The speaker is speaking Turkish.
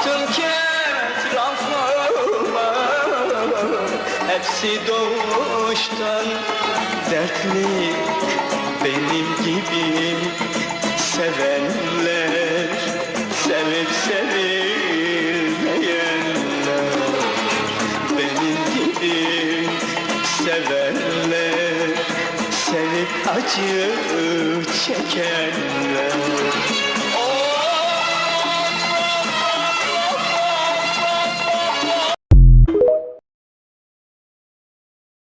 Altın kes laflarla Hepsi doğuştan dertli Benim gibi sevenler Sevip sevilmeyenler. Benim gibi sevenler Sevip acı çekenler.